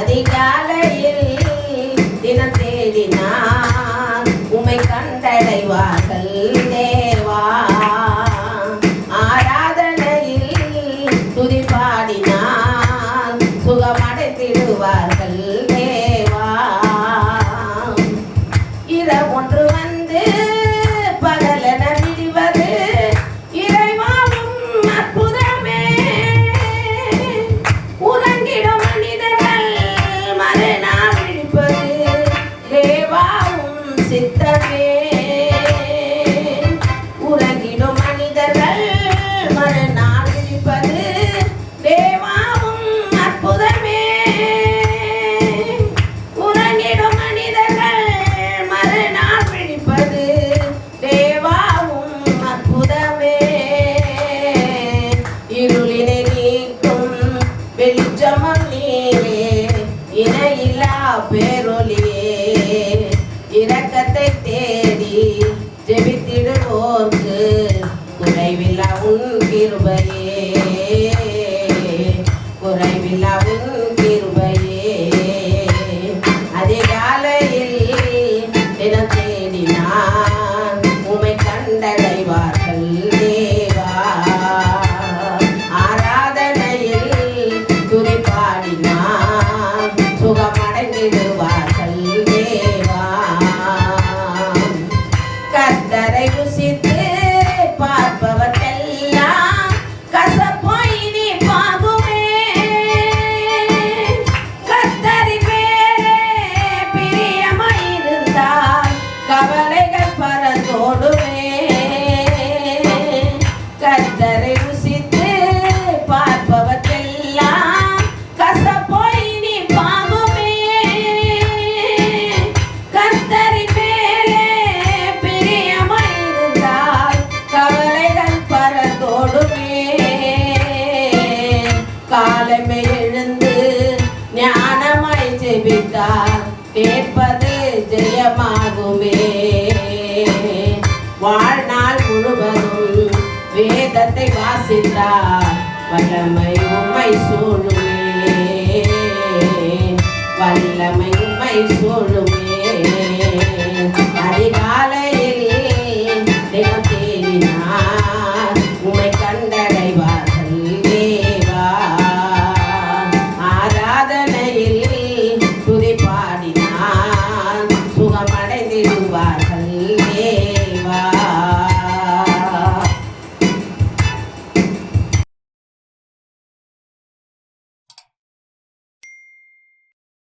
அதிகாலையில் தினம் தேடினார். உமை கண்டடைவார்கள் தேவா வெளிச்சமம் நீரே இணையில்லா பேரொலியே இரக்கத்தை தேடி ஜெபித்திடுவோர்க்கு குறைவில்லா உன் கிருபையே. குறைவில்லா உன் கிருபையே. Hey, Lucid. ஞானமாய் கேட்பது ஜெயமாகுமே. வாழ்நாள் முழுவதும் வேதத்தை வாசித்தார் வல்லமை உண்மை சூழுமே. வல்லமை உண்மை சூழுமே. ನೀವೇ